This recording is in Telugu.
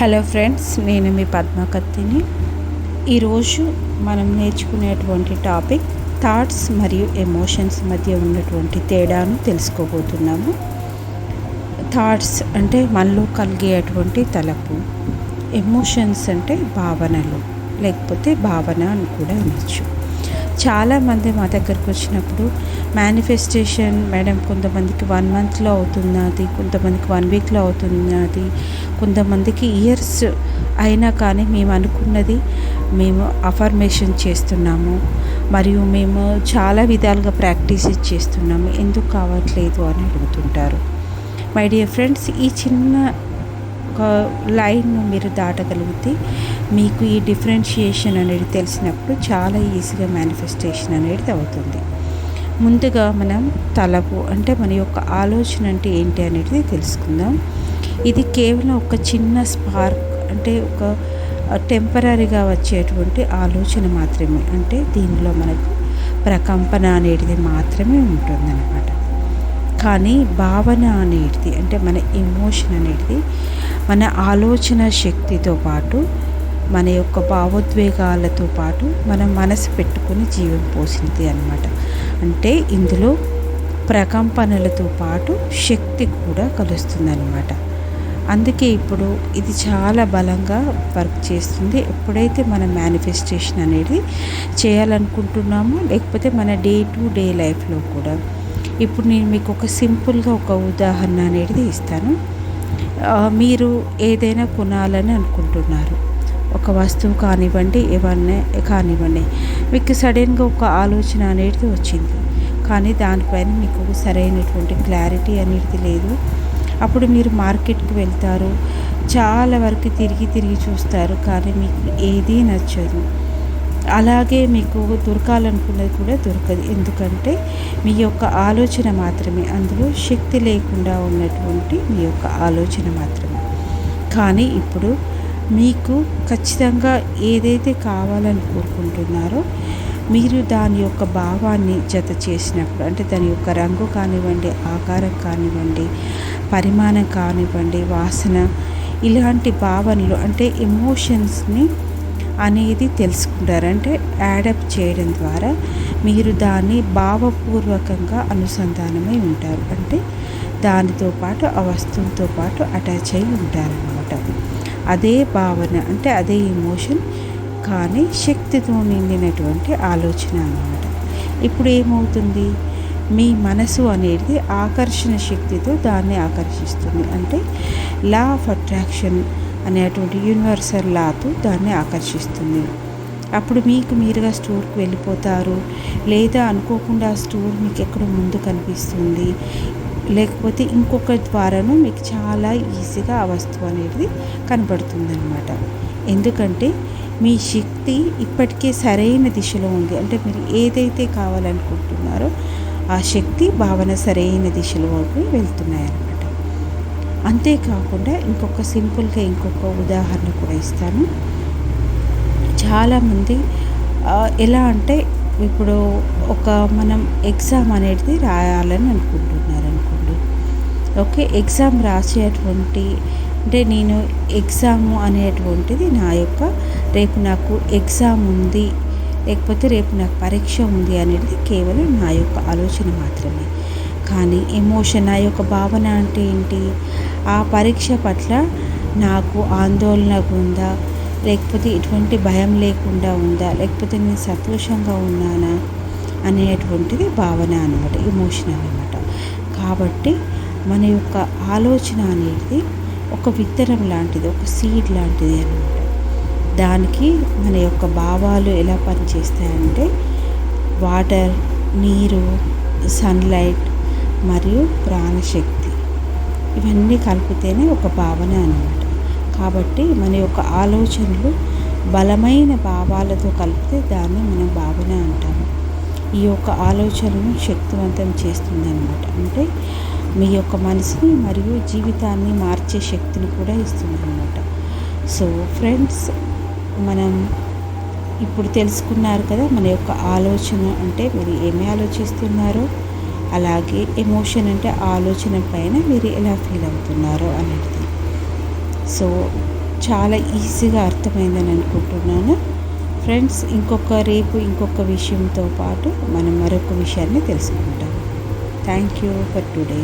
హలో ఫ్రెండ్స్ నేను మీ పద్మకత్తిని. ఈరోజు మనం నేర్చుకునేటువంటి టాపిక్ థాట్స్ మరియు ఎమోషన్స్ మధ్య ఉన్నటువంటి తేడాను తెలుసుకోబోతున్నాము. థాట్స్ అంటే మనలో కలిగేటువంటి తలపు ఎమోషన్స్ అంటే భావనలు లేకపోతే భావన అని కూడా అనొచ్చు. చాలామంది మా దగ్గరకు వచ్చినప్పుడు మేనిఫెస్టేషన్ మేడం కొంతమందికి వన్ మంత్లో అవుతున్నది కొంతమందికి వన్ వీక్లో అవుతున్నది కొంతమందికి ఇయర్స్ అయినా కానీ మేము అనుకున్నది మేము అఫర్మేషన్ చేస్తున్నాము. మరియు మేము చాలా విధాలుగా ప్రాక్టీస్ చేస్తున్నాము. ఎందుకు కావట్లేదు అని అడుగుతుంటారు. మై డియర్ ఫ్రెండ్స్ ఈ చిన్న ఒక లైన్ను మీరు దాటగలిగితే మీకు ఈ డిఫరెన్షియేషన్ అనేది తెలిసినప్పుడు చాలా ఈజీగా మేనిఫెస్టేషన్ అనేది అవుతుంది. ముందుగా మనం తలపు అంటే మన యొక్క ఆలోచన అంటే ఏంటి అనేది తెలుసుకుందాం. ఇది కేవలం ఒక చిన్న స్పార్క్ అంటే ఒక టెంపరీగా వచ్చేటువంటి ఆలోచన మాత్రమే. అంటే దీనిలో మనకు ప్రకంపన అనేది మాత్రమే ఉంటుందన్నమాట. కానీ భావన అనేది అంటే మన ఎమోషన్ అనేది మన ఆలోచన శక్తితో పాటు మన యొక్క భావోద్వేగాలతో పాటు మన మనసు పెట్టుకుని జీవం పోసింది అనమాట అంటే ఇందులో ప్రకంపనలతో పాటు శక్తి కూడా కలుస్తుందన్నమాట. అందుకే ఇప్పుడు ఇది చాలా బలంగా వర్క్ చేస్తుంది. ఎప్పుడైతే మన మేనిఫెస్టేషన్ అనేది చేయాలనుకుంటున్నామో లేకపోతే మన డే టు డే లైఫ్లో కూడా. ఇప్పుడు నేను మీకు ఒక సింపుల్గా ఒక ఉదాహరణ అనేది ఇస్తాను. మీరు ఏదైనా కొనాలని అనుకుంటున్నారు. ఒక వస్తువు కానివ్వండి ఏమన్నా కానివ్వండి మీకు సడన్గా ఒక ఆలోచన అనేది వచ్చింది. కానీ దానిపైన మీకు సరైనటువంటి క్లారిటీ అనేది లేదు. అప్పుడు మీరు మార్కెట్కి వెళ్తారు. చాలా వరకు తిరిగి తిరిగి చూస్తారు. కానీ మీకు ఏదీ నచ్చదు. అలాగే మీకు దొరకాలనుకున్నది కూడా దొరకదు. ఎందుకంటే మీ యొక్క ఆలోచన మాత్రమే. అందులో శక్తి లేకుండా ఉన్నటువంటి మీ యొక్క ఆలోచన మాత్రమే. కానీ ఇప్పుడు మీకు ఖచ్చితంగా ఏదైతే కావాలని కోరుకుంటున్నారో మీరు దాని యొక్క భావాన్ని జత చేసినప్పుడు అంటే దాని యొక్క రంగు కానివ్వండి ఆకారం కానివ్వండి పరిమాణం కానివ్వండి వాసన ఇలాంటి భావనలు అంటే ఎమోషన్స్ని అనేది తెలుసుకుంటారు. అంటే యాడప్ చేయడం ద్వారా మీరు దాన్ని భావపూర్వకంగా అనుసంధానమై ఉంటారు. అంటే దానితో పాటు ఆ వస్తువుతో పాటు అటాచ్ అయి ఉంటారనమాట అదే భావన అంటే అదే ఎమోషన్ కానీ శక్తితో నిండినటువంటి ఆలోచన అనమాట ఇప్పుడు ఏమవుతుంది? మీ మనసు అనేది ఆకర్షణ శక్తితో దాన్ని ఆకర్షిస్తుంది. అంటే లా ఆఫ్ అట్రాక్షన్ అనేటువంటి యూనివర్సల్ లాతో దాన్ని ఆకర్షిస్తుంది. అప్పుడు మీకు మీరుగా స్టోర్కి వెళ్ళిపోతారు. లేదా అనుకోకుండా ఆ స్టోర్ మీకు ఎక్కడ ముందు కనిపిస్తుంది. లేకపోతే ఇంకొక ద్వారాను మీకు చాలా ఈజీగా ఆ వస్తువు అనేది కనబడుతుందన్నమాట. ఎందుకంటే మీ శక్తి ఇప్పటికే సరైన దిశలో ఉంది. అంటే మీరు ఏదైతే కావాలనుకుంటున్నారో ఆ శక్తి భావన సరైన దిశలోకి వెళ్తున్నాయన్నమాట. అంతేకాకుండా ఇంకొక సింపుల్గా ఇంకొక ఉదాహరణ కూడా ఇస్తాను. చాలామంది ఎలా అంటే ఇప్పుడు ఒక మనం ఎగ్జామ్ అనేది రాయాలని అనుకుంటున్నారు అనుకోండి. ఓకే ఎగ్జామ్ రాసేటువంటి అంటే నేను ఎగ్జామ్ అనేటువంటిది నా యొక్క రేపు నాకు ఎగ్జామ్ ఉంది లేకపోతే రేపు నాకు పరీక్ష ఉంది అనేది కేవలం నా యొక్క ఆలోచన మాత్రమే. కానీ ఎమోషన్ ఆ యొక్క భావన అంటే ఏంటి? ఆ పరీక్ష పట్ల నాకు ఆందోళన ఉందా? లేకపోతే ఎటువంటి భయం లేకుండా ఉందా? లేకపోతే నేను సంతోషంగా ఉన్నానా? అనేటువంటిది భావన అనమాట ఎమోషన్ అనమాట కాబట్టి మన యొక్క ఆలోచన అనేది ఒక విత్తనం లాంటిది ఒక సీడ్ లాంటిది అనమాట దానికి మన యొక్క భావాలు ఎలా పనిచేస్తాయంటే వాటర్ నీరు సన్లైట్ మరియు ప్రాణశక్తి. ఇవన్నీ కలిపితేనే ఒక భావన అనమాట కాబట్టి మన యొక్క ఆలోచనలు బలమైన భావాలతో కలిపితే దాన్ని మనం భావన అంటాము. ఈ యొక్క ఆలోచనను శక్తివంతం చేస్తుందన్నమాట. అంటే మీ యొక్క మనసుని మరియు జీవితాన్ని మార్చే శక్తిని కూడా ఇస్తుందన్నమాట. సో ఫ్రెండ్స్ మనం ఇప్పుడు తెలుసుకున్నారు కదా మన యొక్క ఆలోచన అంటే మీరు ఏమి ఆలోచిస్తున్నారో? అలాగే ఎమోషన్ అంటే ఆలోచన పైన మీరు ఎలా ఫీల్ అవుతున్నారో అనేది. సో చాలా ఈజీగా అర్థమైందని అనుకుంటున్నాను. ఫ్రెండ్స్ ఇంకొక రేపు ఇంకొక విషయంతో పాటు మనం మరొక విషయాన్ని తెలుసుకుంటాం. Thank you for today